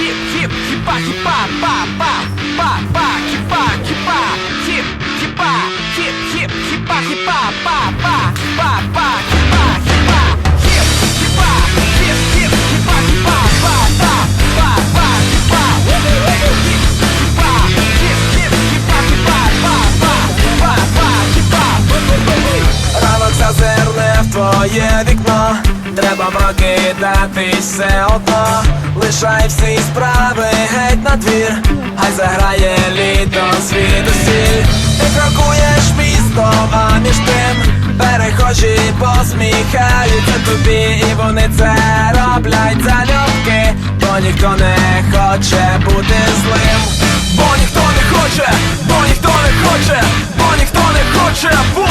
хіп, хіп, хіпа, хіпа, па, па, па, па, хіпа, хіпа, хіп, хіпа, хіп, хіп, хіпа, хіпа, па, па, па, па, хіпа, хіпа, хіп, хіпа, хіп, хіп, хіпа, хіпа, па, па, па, па, хіпа, хіп, хіпа, хіп, хіп, хіпа, хіпа, па, па, па, па, хіпа. Ранок зазирне в твоє вікно треба прокидатись все одно, лишай всі справи геть на двір, хай заграє літо звідусіль, ти крокуєш містом, а між тим перехожі посміхаються тобі, і вони це роблять залюбки, бо ніхто не хоче бути злим, бо ніхто не хоче, бо ніхто не хоче, бо ніхто не хоче бути.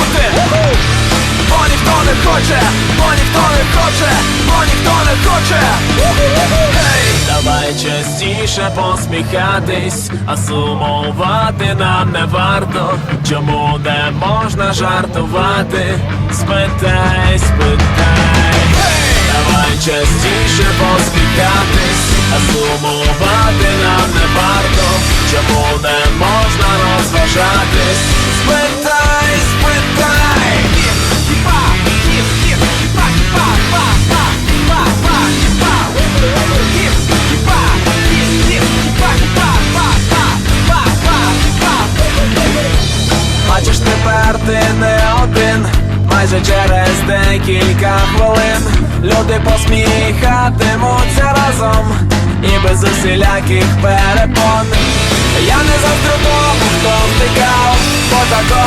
Бо ніхто не хоче, бо ніхто не хоче, частіше посміхатись, а сумувати нам не варто. Чому не можна жартувати? Спитай, спитай. Давай частіше посміхатись, а сумувати нам не варто. Чому не можна майже через декілька хвилин люди посміхатимуться разом і без усіляких перепон. Я не завжди тому, хто втикав, щастя він